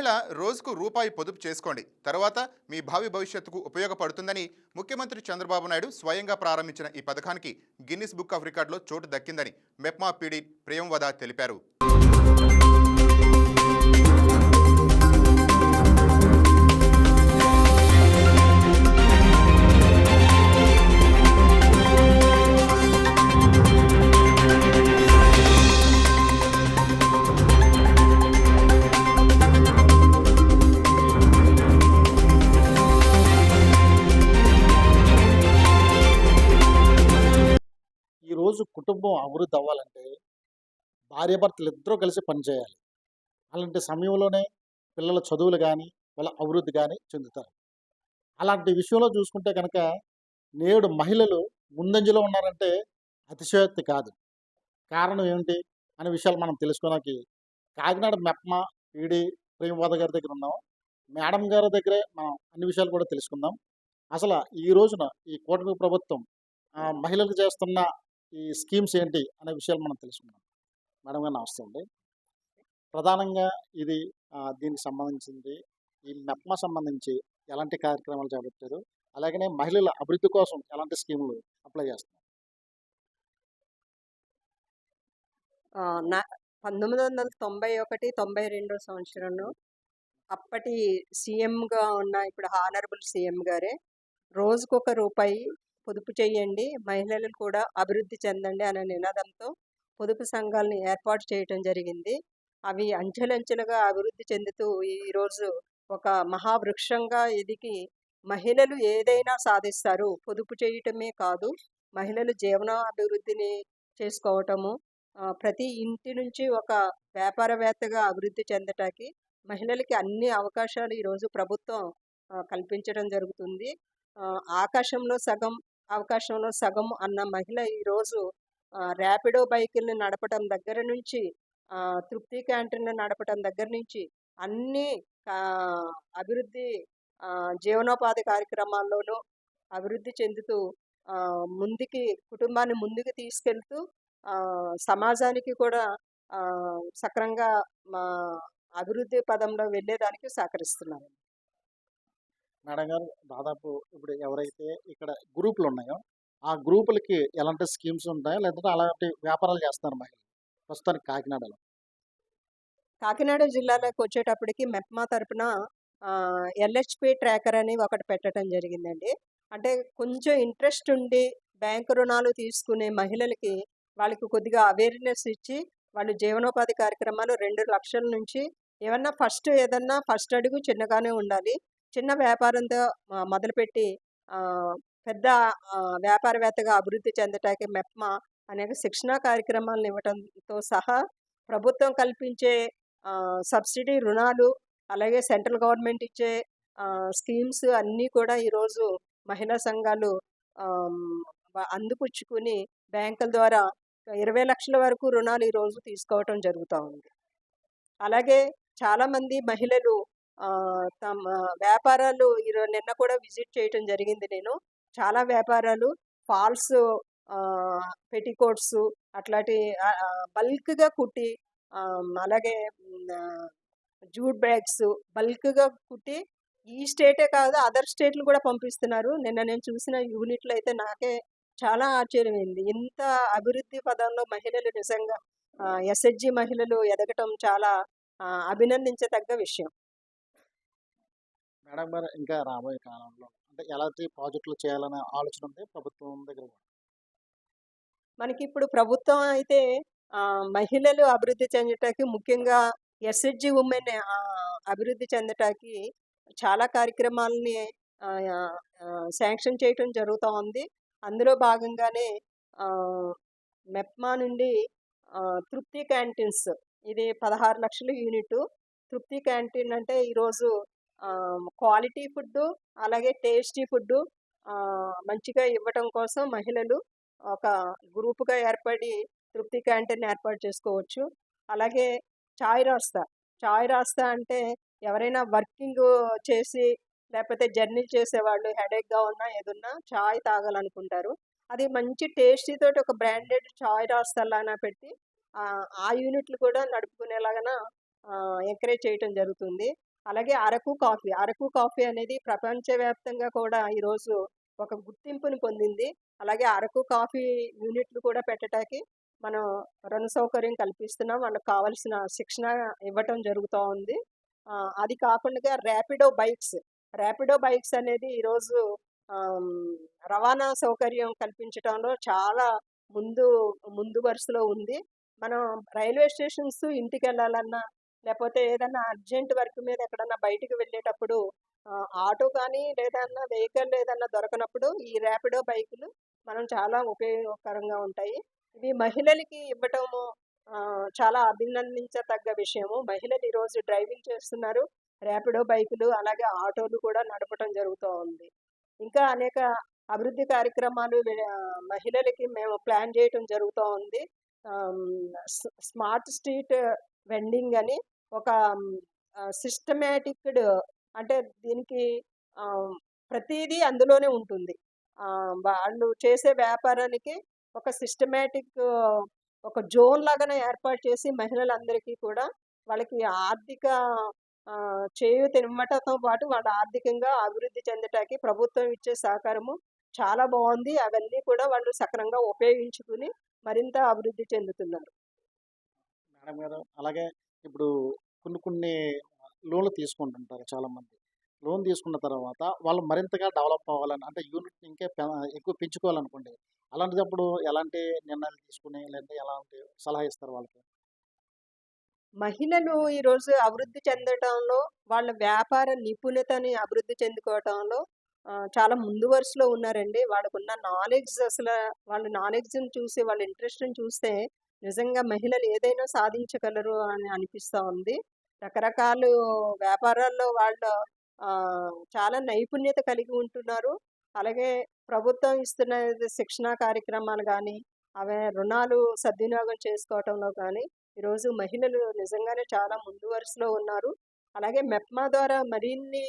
మహిళ రోజుకు రూపాయి పొదుపు చేసుకోండి. తర్వాత మీ భావి భవిష్యత్తుకు ఉపయోగపడుతుందని ముఖ్యమంత్రి చంద్రబాబు నాయుడు స్వయంగా ప్రారంభించిన ఈ పథకానికి గిన్నిస్ బుక్ ఆఫ్ రికార్డులో చోటు దక్కిందని మెప్మా పీడి ప్రియంవద తెలిపారు. కుటుంబం అభివృద్ధి అవ్వాలంటే భార్యాభర్తలు ఇద్దరూ కలిసి పనిచేయాలి అలాంటి సమయంలోనే పిల్లల చదువులు కానీ వాళ్ళ అభివృద్ధి కానీ చెందుతారు. అలాంటి విషయంలో చూసుకుంటే కనుక నేడు మహిళలు ముందంజలో ఉన్నారంటే అతిశయోక్తి కాదు. కారణం ఏమిటి అనే విషయాలు మనం తెలుసుకోవడానికి కాకినాడ మెప్మ ఈడి ప్రేమవాద గారి దగ్గర ఉన్నాం. మేడం గారి దగ్గరే మనం అన్ని విషయాలు కూడా తెలుసుకుందాం. అసలు ఈ రోజున ఈ కూటమి ప్రభుత్వం మహిళలకు చేస్తున్న ఈ స్కీమ్స్ ఏంటి అనే విషయాలు మనం తెలుసుకున్నాం మేడం గారు నమస్తే అండి. ప్రధానంగా ఇది దీనికి సంబంధించింది ఈ మెప్మా సంబంధించి ఎలాంటి కార్యక్రమాలు చేపట్టారు అలాగనే మహిళల అభివృద్ధి కోసం ఎలాంటి స్కీములు అప్లై చేస్తున్నారు? నా పంతొమ్మిది వందల తొంభై ఒకటి తొంభై రెండో సంవత్సరంలో అప్పటి సీఎంగా ఉన్న ఇప్పుడు హానరబుల్ సీఎం గారే రోజుకొక రూపాయి పొదుపు చేయండి. మహిళలు కూడా అభివృద్ధి చెందండి అనే నినాదంతో పొదుపు సంఘాలను ఏర్పాటు చేయటం జరిగింది. అవి అంచెలంచెలుగా అభివృద్ధి చెందుతూ ఈరోజు ఒక మహావృక్షంగా ఎదిగి మహిళలు ఏదైనా సాధిస్తారు. పొదుపు చేయటమే కాదు మహిళలు జీవనాభివృద్ధిని చేసుకోవటము ప్రతి ఇంటి నుంచి ఒక వ్యాపారవేత్తగా అభివృద్ధి చెందటానికి మహిళలకి అన్ని అవకాశాలు ఈరోజు ప్రభుత్వం కల్పించడం జరుగుతుంది. ఆకాశంలో సగం అవకాశంలో సగం అన్న మహిళ ఈరోజు ర్యాపిడో బైకుల్ని నడపడం దగ్గర నుంచి తృప్తి క్యాంటీన్లు నడపడం దగ్గర నుంచి అన్ని అభివృద్ధి జీవనోపాధి కార్యక్రమాల్లోనూ అభివృద్ధి చెందుతూ ముందుకి కుటుంబాన్ని ముందుకు తీసుకెళ్తూ సమాజానికి కూడా సక్రంగా మా అభివృద్ధి పదంలో వెళ్ళేదానికి సహకరిస్తున్నారు మేడం గారు దాదాపు ఇప్పుడు ఎవరైతే ఇక్కడ గ్రూపులు ఉన్నాయో ఆ గ్రూపులకి ఎలాంటి స్కీమ్స్ ఉంటాయో? లేదంటే అలాంటి వ్యాపారాలు చేస్తున్నారు మహిళలు ప్రస్తుతానికి కాకినాడలో? కాకినాడ జిల్లాలోకి వచ్చేటప్పటికి మెప్మా తరపున ఎల్హెచ్పి ట్రాకర్ అని ఒకటి పెట్టడం జరిగిందండి. అంటే కొంచెం ఇంట్రెస్ట్ ఉండి బ్యాంకు రుణాలు తీసుకునే మహిళలకి వాళ్ళకి కొద్దిగా అవేర్నెస్ ఇచ్చి వాళ్ళు జీవనోపాధి కార్యక్రమాలు రెండు లక్షల నుంచి ఏమన్నా ఫస్ట్ ఏదన్నా ఫస్ట్ అడుగు చిన్నగానే ఉండాలి. చిన్న వ్యాపారంతో మొదలుపెట్టి పెద్ద వ్యాపారవేత్తగా అభివృద్ధి చెందటానికి మెప్మా అనేక శిక్షణా కార్యక్రమాలను ఇవ్వడంతో సహా ప్రభుత్వం కల్పించే సబ్సిడీ రుణాలు అలాగే సెంట్రల్ గవర్నమెంట్ ఇచ్చే స్కీమ్స్ అన్నీ కూడా ఈరోజు మహిళా సంఘాలు ఆమ్, బ్యాంకుల ద్వారా ఇరవై లక్షల వరకు రుణాలు ఈరోజు తీసుకోవటం జరుగుతూ ఉంది. అలాగే చాలామంది మహిళలు తమ వ్యాపారాలు ఈరోజు నిన్న కూడా విజిట్ చేయటం జరిగింది నేను. చాలా వ్యాపారాలు ఫాల్స్ పెటికోట్స్ అట్లాంటి బల్క్గా కుట్టి అలాగే జూట్ బ్యాగ్స్ బల్క్గా కుట్టి ఈ స్టేటే కాదు అదర్ స్టేట్లు కూడా పంపిస్తున్నారు. నిన్న నేను చూసిన యూనిట్లు అయితే నాకే చాలా ఆశ్చర్యమైంది. ఇంత అభివృద్ధి పదంలో మహిళలు నిజంగా ఎస్హెచ్జి మహిళలు ఎదగటం చాలా అభినందించదగ్గ విషయం. మేడం గారు ఇంకా రాబోయే కాలంలో అంటే ఎలాంటి ప్రాజెక్టులు చేయాలనే ఆలోచన ఉంది ప్రభుత్వం దగ్గర కూడా. మనకి ఇప్పుడు ప్రభుత్వం అయితే మహిళలు అభివృద్ధి చెందటానికి ముఖ్యంగా ఎస్హెచ్జి ఉమెన్ అభివృద్ధి చెందటానికి చాలా కార్యక్రమాలని శాంక్షన్ చేయటం జరుగుతూ ఉంది అందులో భాగంగానే మెప్మా నుండి తృప్తి క్యాంటీన్స్ ఇది పదహారు లక్షల యూనిట్ తృప్తి క్యాంటీన్ అంటే ఈరోజు క్వాలిటీ ఫుడ్ అలాగే టేస్టీ ఫుడ్ మంచిగా ఇవ్వటం కోసం మహిళలు ఒక గ్రూపుగా ఏర్పడి తృప్తి క్యాంటీన్ ఏర్పాటు చేసుకోవచ్చు. అలాగే చాయ్ రాస్తా. చాయ్ రాస్తా అంటే ఎవరైనా వర్కింగ్ చేసి లేకపోతే జర్నీ చేసేవాళ్ళు హెడేక్గా ఉన్నా ఏదున్నా చాయ్ తాగాలనుకుంటారు. అది మంచి టేస్టీతో ఒక బ్రాండెడ్ చాయ్ రాస్తాలాగా పెట్టి ఆ యూనిట్లు కూడా నడుపుకునేలాగా ఎంకరేజ్ చేయటం జరుగుతుంది. అలాగే అరకు కాఫీ. అరకు కాఫీ అనేది ప్రపంచవ్యాప్తంగా కూడా ఈరోజు ఒక గుర్తింపుని పొందింది. అలాగే అరకు కాఫీ యూనిట్లు కూడా పెట్టడానికి మనం రుణ సౌకర్యం కల్పిస్తున్నాం. వాళ్ళకి కావాల్సిన శిక్షణ ఇవ్వటం జరుగుతూ ఉంది. అది కాకుండా ర్యాపిడో బైక్స్. ర్యాపిడో బైక్స్ అనేది ఈరోజు రవాణా సౌకర్యం కల్పించడంలో చాలా ముందు ముందు వరుసలో ఉంది. మనం రైల్వే స్టేషన్స్ ఇంటికి వెళ్ళాలన్నా లేకపోతే ఏదన్నా అర్జెంట్ వర్క్ మీద ఎక్కడన్నా బయటికి వెళ్ళేటప్పుడు ఆటో కానీ లేదన్నా వెహికల్ ఏదన్నా దొరకనప్పుడు ఈ ర్యాపిడో బైకులు మనం చాలా ఉపయోగకరంగా ఉంటాయి. ఇవి మహిళలకి ఇవ్వటము చాలా అభినందించతగ్గ విషయము. మహిళలు ఈరోజు డ్రైవింగ్ చేస్తున్నారు ర్యాపిడో బైకులు అలాగే ఆటోలు కూడా నడపటం జరుగుతూ ఉంది. ఇంకా అనేక అభివృద్ధి కార్యక్రమాలు మహిళలకి మేము ప్లాన్ చేయటం జరుగుతూ ఉంది. స్మార్ట్ స్ట్రీట్ వెండింగ్ అని ఒక సిస్టమేటిక్డ్ అంటే దీనికి ప్రతిదీ అందులోనే ఉంటుంది. వాళ్ళు చేసే వ్యాపారానికి ఒక సిస్టమేటిక్ ఒక జోన్ లాగానే ఏర్పాటు చేసి మహిళలందరికీ కూడా వాళ్ళకి ఆర్థిక ఆ, చేయూత ఇవ్వటంతో పాటు వాళ్ళ ఆర్థికంగా అభివృద్ధి చెందటానికి ప్రభుత్వం ఇచ్చే సహకారము చాలా బాగుంది. అవన్నీ కూడా వాళ్ళు సక్రంగా ఉపయోగించుకుని మరింత అభివృద్ధి చెందుతున్నారు. మేడం గారు అలాగే ఇప్పుడు కొన్ని కొన్ని లోన్లు తీసుకుంటుంటారు చాలా మంది లోన్ తీసుకున్న తర్వాత వాళ్ళు మరింతగా డెవలప్ అవ్వాలని అంటే యూనిట్ ఇంకా ఎక్కువ పెంచుకోవాలనుకోండి అలాంటిదప్పుడు ఎలాంటి నిర్ణయాలు తీసుకుని లేదంటే ఎలాంటి సలహా ఇస్తారు వాళ్ళకి? మహిళలు ఈరోజు అభివృద్ధి చెందటంలో వాళ్ళ వ్యాపార నిపుణతని అభివృద్ధి చెందుకోవటంలో చాలా ముందు వరుసలో ఉన్నారండి. వాళ్ళకున్న నాలెడ్జ్ అసలు వాళ్ళ నాలెడ్జ్ని చూసి వాళ్ళ ఇంట్రెస్ట్ని చూస్తే నిజంగా మహిళలు ఏదైనా సాధించగలరు అని అనిపిస్తూ ఉంది. రకరకాల వ్యాపారాల్లో వాళ్ళు చాలా నైపుణ్యత కలిగి ఉంటున్నారు. అలాగే ప్రభుత్వం ఇస్తున్న శిక్షణా కార్యక్రమాలు కానీ అవే రుణాలు సద్వినియోగం చేసుకోవటంలో కానీ ఈరోజు మహిళలు నిజంగానే చాలా ముందు వరుసలో ఉన్నారు. అలాగే మెప్మా ద్వారా మరిన్ని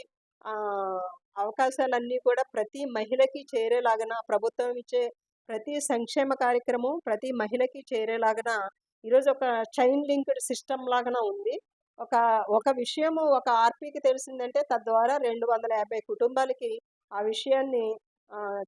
అవకాశాలన్నీ కూడా ప్రతి మహిళకి చేరేలాగన ప్రభుత్వం ఇచ్చే ప్రతి సంక్షేమ కార్యక్రమం ప్రతి మహిళకి చేరేలాగన ఈరోజు ఒక చైన్ లింక్డ్ సిస్టమ్ లాగాన ఉంది. ఒక ఒక విషయము ఒక ఆర్పీకి తెలిసిందంటే తద్వారా రెండు వందల యాభై కుటుంబాలకి ఆ విషయాన్ని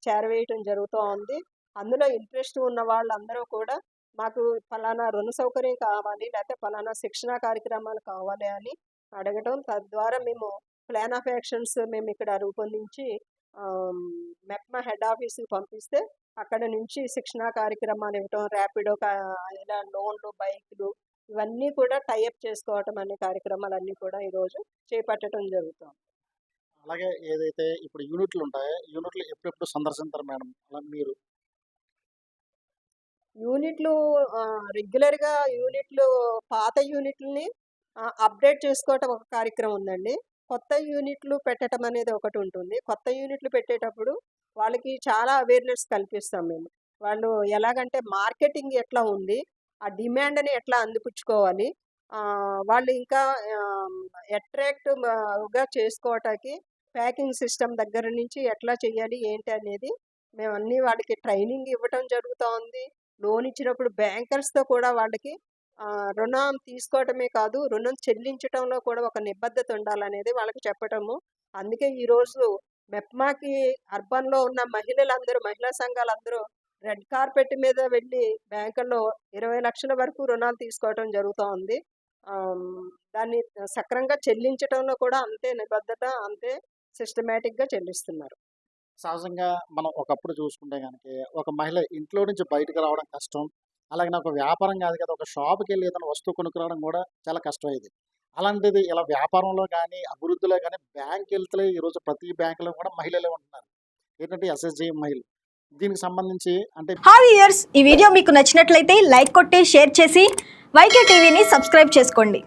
చేరవేయటం జరుగుతూ ఉంది. అందులో ఇంట్రెస్ట్ ఉన్న వాళ్ళందరూ కూడా మాకు ఫలానా రుణ సౌకర్యం కావాలి లేకపోతే ఫలానా శిక్షణా కార్యక్రమాలు కావాలి అని అడగటం తద్వారా మేము ప్లాన్ ఆఫ్ యాక్షన్స్ మేము ఇక్కడ రూపొందించి మెప్మా హెడ్ ఆఫీస్కి పంపిస్తే అక్కడ నుంచి శిక్షణా కార్యక్రమాలు ఇవ్వటం ర్యాపిడో ఇలా లోన్లు బైకులు ఇవన్నీ కూడా టైఅప్ చేసుకోవటం అనే కార్యక్రమాలన్నీ కూడా ఈరోజు చేపట్టడం జరుగుతుంది. అలాగే ఏదైతే ఇప్పుడు యూనిట్లు ఉంటాయో యూనిట్లు ఎప్పుడెప్పుడు సందర్శించారు మేడం? అలా మీరు? యూనిట్లు రెగ్యులర్గా యూనిట్లు పాత యూనిట్లని అప్డేట్ చేసుకోవటం ఒక కార్యక్రమం ఉందండి. కొత్త యూనిట్లు పెట్టడం అనేది ఒకటి ఉంటుంది. కొత్త యూనిట్లు పెట్టేటప్పుడు వాళ్ళకి చాలా అవేర్నెస్ కల్పిస్తాం మేము. వాళ్ళు ఎలాగంటే మార్కెటింగ్ ఎట్లా ఉంది ఆ డిమాండ్ని ఎట్లా అందిపుచ్చుకోవాలి వాళ్ళు ఇంకా అట్రాక్టివ్గా చేసుకోవటానికి ప్యాకింగ్ సిస్టమ్ దగ్గర నుంచి ఎట్లా చేయాలి ఏంటి అనేది మేము అన్నీ వాళ్ళకి ట్రైనింగ్ ఇవ్వటం జరుగుతూ ఉంది లోన్ ఇచ్చినప్పుడు బ్యాంకర్స్తో కూడా వాళ్ళకి రుణం తీసుకోవటమే కాదు రుణం చెల్లించటంలో కూడా ఒక నిబద్ధత ఉండాలనేది వాళ్ళకి చెప్పటము. అందుకే ఈరోజు మెప్మాకి అర్బన్లో ఉన్న మహిళలందరూ మహిళా సంఘాలందరూ రెడ్ కార్పెట్ మీద వెళ్ళి బ్యాంకుల్లో ఇరవై లక్షల వరకు రుణాలు తీసుకోవటం జరుగుతూ ఉంది. దాన్ని సక్రంగా చెల్లించటంలో కూడా అంతే నిబద్ధత అంతే సిస్టమేటిక్గా చెల్లిస్తున్నారు. సహజంగా మనం ఒకప్పుడు చూసుకుంటే కనుక ఒక మహిళ ఇంట్లో నుంచి బయటకు రావడం కష్టం. అలాగే నాకు వ్యాపారం కాదు కదా ఒక షాప్కి వెళ్ళి ఏదైనా వస్తువు కొనుక్కురావడం కూడా చాలా కష్టమైంది అలాంటిది ఇలా వ్యాపారంలో కానీ అభివృద్ధిలో కానీ బ్యాంక్ వెళ్తే ఈరోజు ప్రతి బ్యాంకులో కూడా మహిళలే ఉంటున్నారు. ఏంటంటే ఎస్ఎస్జి మహిళలు దీనికి సంబంధించి అంటే హాయ్ ఇయర్స్ ఈ వీడియో మీకు నచ్చినట్లయితే లైక్ కొట్టి షేర్ చేసి వైకే టీవీని సబ్స్క్రైబ్ చేసుకోండి.